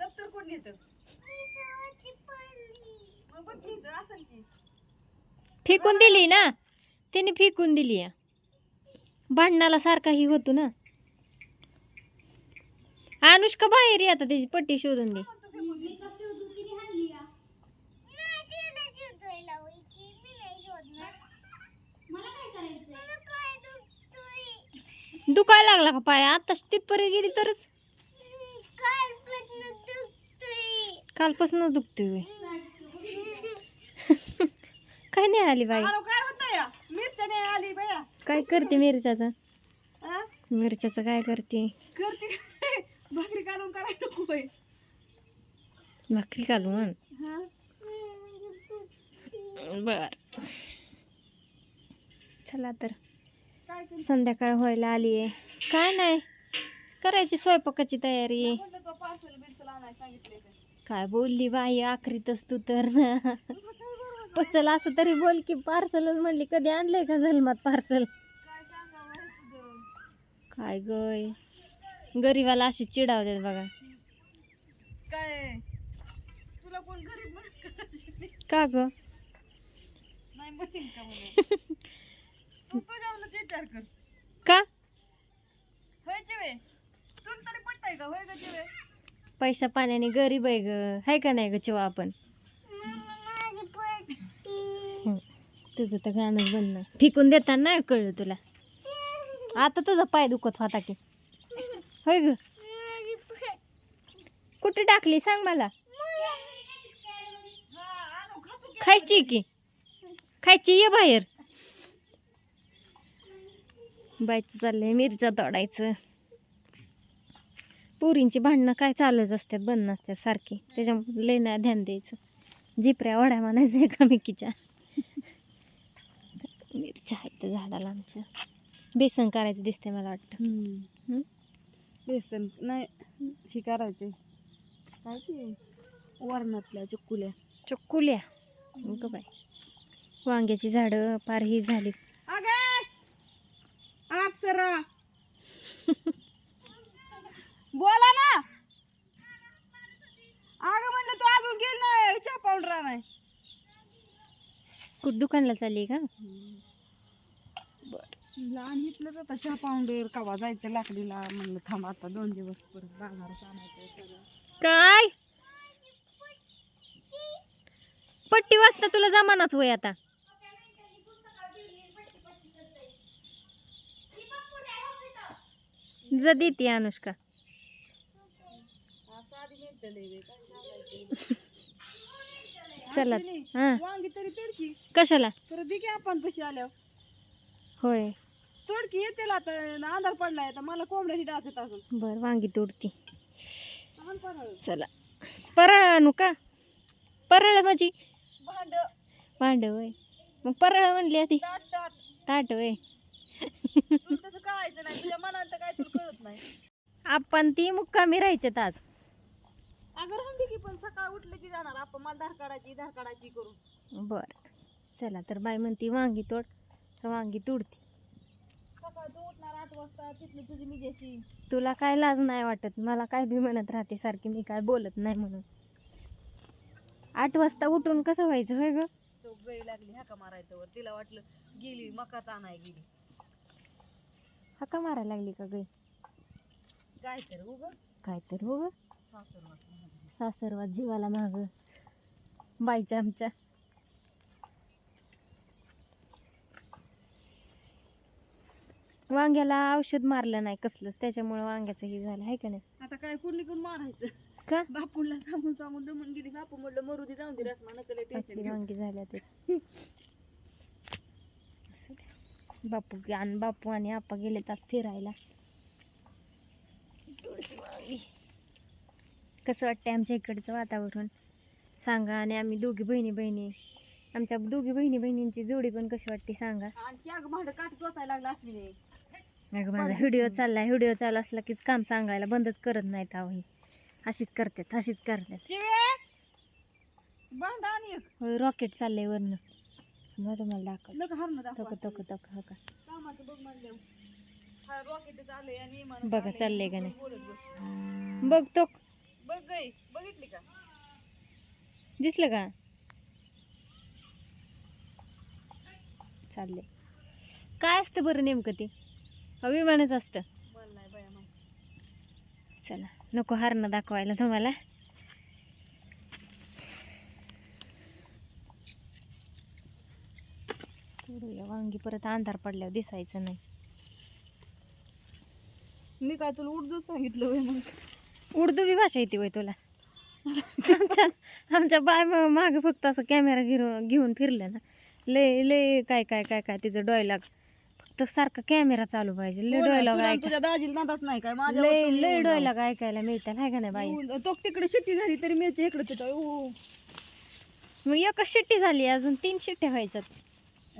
दप्तर कोण नेत? मग बघ की इथं असेल की. फेकून दिली ना? त्याने फेकून दिली या. भांडणाला सारखा ही होतो ना? अनुष्का बाहेर ये आता त्याची पट्टी शोधून दे. दुखायला लागला का पाय? आता तिथपर्यंत गेली तरच. कालपासून व्हय. काय नाही आली बाई काय करते मिरच्याचं? मिरच्याचं काय करते? भाकरी करायला घालून हा? बर. चला तर? संध्याकाळ व्हायला आली आहे. काय नाही. करायची स्वयंपाकाची तयारी काय बोलली बाई आखरीतच तू तर? पचल असं तरी बोल की पार्सलच म्हणली कधी आणलंय का जन्मात पार्सल? काय गय गरीबाला अशी चिडावतात बघा. काय? तुला कोण गरीब का? ग? का तरी पटतंय का? होय का पैसा पाण्याने गरीब आहे ग. हाय का नाही ग चिवा आपण. तुझं तर गाणंच बंद नाही. फिकून देताना नाही कळलं तुला. आता तुझा पाय दुखत होता की. होय ग. कुठे टाकली सांग मला? खायची की? खायची ये बाहेर. बायचं चाललंय मिरच्या तोडायचं. पुरींची भांडणं काय चालूच असतात बंद नसतात सारखी. त्याच्यामुळे लय नाही ध्यान द्यायचं. झिपऱ्या वड्या म्हणायचं एकामेकीच्या मिरच्या आहेत त्या झाडाला आमच्या. बेसन करायचं दिसते मला वाटतं? बेसन नाही हे करायचे काय ते? वरणातल्या चुकुल्या चक्कुल्या. ग बाय वांग्याची झाडं पार ही झाली. अगे! अप्सरा बोला ना. अगं म्हणलं तू अजून गेली नाही चहा पावडर नाही कुठं दुकानला चालली का? लहान इथलंच आता चहा पावडर कवा जायचं लाकडीला म्हणलं थांब आता दोन दिवस परत बाजारात आणायचं सगळं काय? पट्टी वाजता तुला जमानाच होय आता. ज देते अनुष्का असं आधी मिळतं लय वेळ, काय सांगायचं? चला. असं नाही. हा. वांगी तरी तोडकी. कशाला? तर दे की आपण पैसे आल्यावर. होय. तोडकी येते आता अंधार पडलाय आता मला कोंबड्या हिट असत अजून. बर वांगी तोडती. परळ. चला. परळ आणू का? परळ माझी. भांड. भांड होय. मग परळ म्हणली आधी. ताट ताट. ताट होय. तुला तसं कळायचं नाही तुझ्या मनात तर काय तुला कळत नाही. आपण ती मुक्कामी राहायचे आज. अगं राहून दे की पण सकाळ उठलं की जाणार आपण. मला धार काढायची धार काढायची करून. बर. चला तर बाय म्हणती वांगी तोड. तर वांगी तोडती. सकाळ तू उठणार आठ वाजता तिथली तुझी मिजेशी तुला काय लाज नाही वाटत? मला काय बी म्हणत राहते सारखी मी काय बोलत नाही म्हणून. आठ वाजता उठून कसं व्हायचं होय ग? तो लागली हाका मारायचं वर तिला वाटलं गेली मकाच आणाय गेली. हाका मारायला लागली का ग? काय तर उग. काय तर हो ग सासर सासरवाद जीवाला माग. बाईच्या आमच्या. वांग्याला औषध मारलं नाही कसलं त्याच्यामुळे वांग्याचं हे झालं आहे का नाही? आता काय कोण मारायचं? का? बापूला सांगून सांगून दमून गेली. बापू म्हणलं मरू दे जाऊन दे रसमा नकले टेन्शन असली घेऊ वांगी झाल्या ते. बापू आणि बापू आणि आप्पा गेले तास फिरायला थोडीशी वांगी. कसं वाटतंय आमच्या इकडचं वातावरण? सांगा आणि आम्ही दोघी बहिणी बहिणी आमच्या दोघी बहिणी बहिणींची जोडी पण कशी वाटते सांगा? अगं माझा व्हिडिओ चाललाय व्हिडिओ चालू असला कीच काम सांगायला बंदच करत नाहीत अहो ही. अशीच करतात अशीच करतात. रॉकेट चाललंय वरनं. मग तुम्हाला दाखव. तक तक हो का बघ हा चाललंय का नाही? बघतो. बघ गाई बघितली का? दिसलं का? चाललंय. काय असतं बरं नेमकं ते? का विमानच असतं चला नको हारणं दाखवायला तुम्हाला. वांगी परत अंधार पडल्यावर दिसायचं नाही. मी काय तुला उर्दू सांगितलं मग? उर्दू बी भाषा येते वय तुला. आमच्या आमच्या बाय मागे फक्त असं कॅमेरा घेऊन घेऊन फिरलं ना. लय लय काय काय काय काय तिचं डॉयलॉग फक्त सारखा कॅमेरा चालू पाहिजे. लय डॉयलॉग तुझ्या दाजीला नादाच नाही काय? माझ्या लय लय. डॉयलॉग ऐकायला मिळतात हाय का नाही बाई. तो तिकडे शिट्टी झाली तरी मी इकडे तिथं मग एकच शिट्टी झाली अजून तीन शिट्ट्या व्हायच्यात.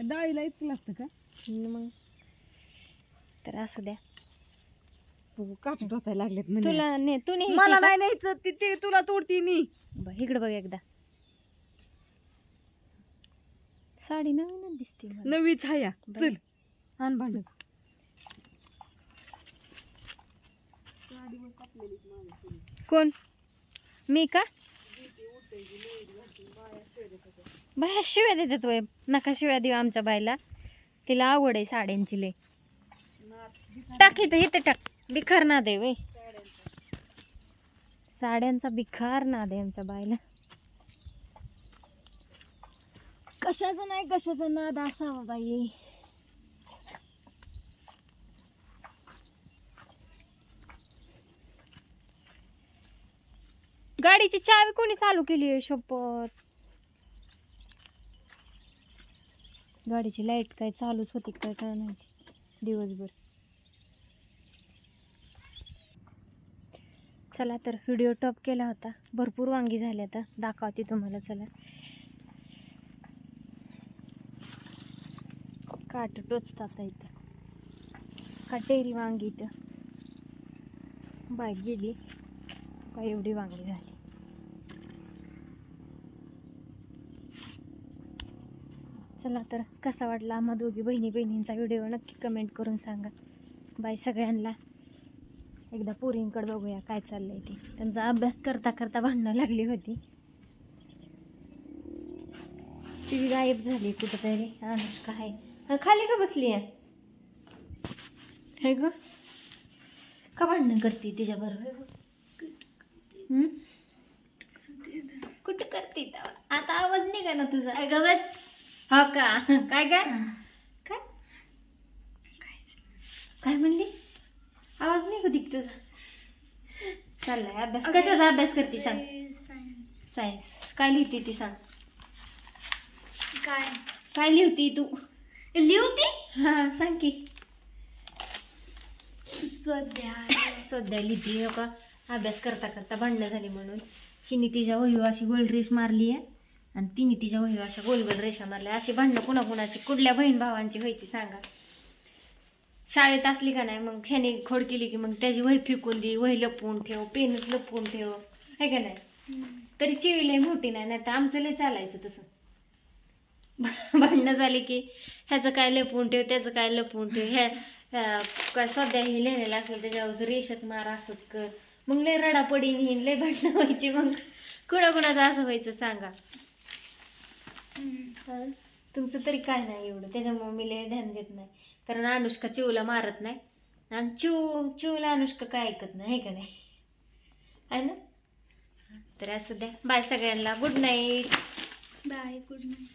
डाळीला इतकं लागतं का? मग? तर असू द्या. काट टोचायला लागलेत म्हणे. तुला ने तू नाही मला नाही न्यायचं ती ते तुला तोडती मी. इकडे बघ एकदा. साडी नवीनच दिसते मला. नवी छाया. चल. आण भांड. कोण? मी का? बाया शिव्या देतात वय. नका शिव्या देऊ आमच्या बायला तिला आवड आहे साड्यांची लय. टाक इथं इथं टाक. बिखार ना दे वय साड्यांचा. बिखार ना दे आमच्या बायला कशाचं नाही कशाचं नाद असावा बाई. गाडीची चावी कोणी चालू केली आहे शपथ? गाडीची लाइट काय चालूच होती काय काय माहिती? दिवसभर. चला तर व्हिडिओ टॉप केला होता. भरपूर वांगी झाली आता. दाखवते तुम्हाला चला. काट टोचतात इथं. काटेरी वांगी इथं. बाईक गेली. का एवढी वांगी झाली. चला तर कसा वाटला आम्हा दोघी बहिणी बहिणींचा व्हिडिओ नक्की कमेंट करून सांगा. बाय सगळ्यांना एकदा पोरींकडे बघूया काय चाललंय ते. त्यांचा अभ्यास करता करता भांडणं लागली होती. चिवी गायब झाली कुठंतरी. अनुष्का आहे. हा, खाली का बसली आहे? ग. का भांडणं करते तिच्याबरोबर? कुठं करते? आता आवाज निघा ना तुझा. ग बस. हो का? काय काय काय? काय म्हणली? आवाज नाही कधी तुझा चाललाय अभ्यास. कशाचा अभ्यास करते सांग. सायन्स काय लिहिते ती सांग. काय? काय लिहिती तू? लिहते? हा सांग की. स्वाध्याय. सध्या लिहिते हो का अभ्यास करता करता भांडणं झाली म्हणून. हिने तिच्या वहीवर अशी गोल रेष मारली आहे. आणि तिने तिच्या वहीवर अशा गोल गोल रेषा मारल्या. अशी भांडणं कुणा कुणाची कुठल्या बहीण भावांची व्हायची सांगा. शाळेत असली का नाही मग ह्याने खोड केली की मग त्याची वही फिकून दे वही लपवून ठेव पेनच लपवून ठेव आहे का नाही? तरी चिवी लय मोठी नाही नाही तर आमचं लय चालायचं तसं. भांडणं झाली की ह्याचं काय लपवून ठेव त्याचं काय लपवून ठेव ह्या काय सध्या हे लिहिलेलं असेल त्याच्यावर रेषात मार असंच कर. मग लय रडा पडीन लय भांडणं व्हायची मग कुणाकुणाचं असं व्हायचं सांगा. तुमचं तरी काय नाही एवढं. त्याच्यामुळे मी लय ध्यान देत नाही. कारण अनुष्का चिवला मारत नाही. आणि चिव चिवला अनुष्का काय ऐकत नाही आहे का नाही? आहे ना? तर असं द्या. बाय सगळ्यांना. Good night bye good night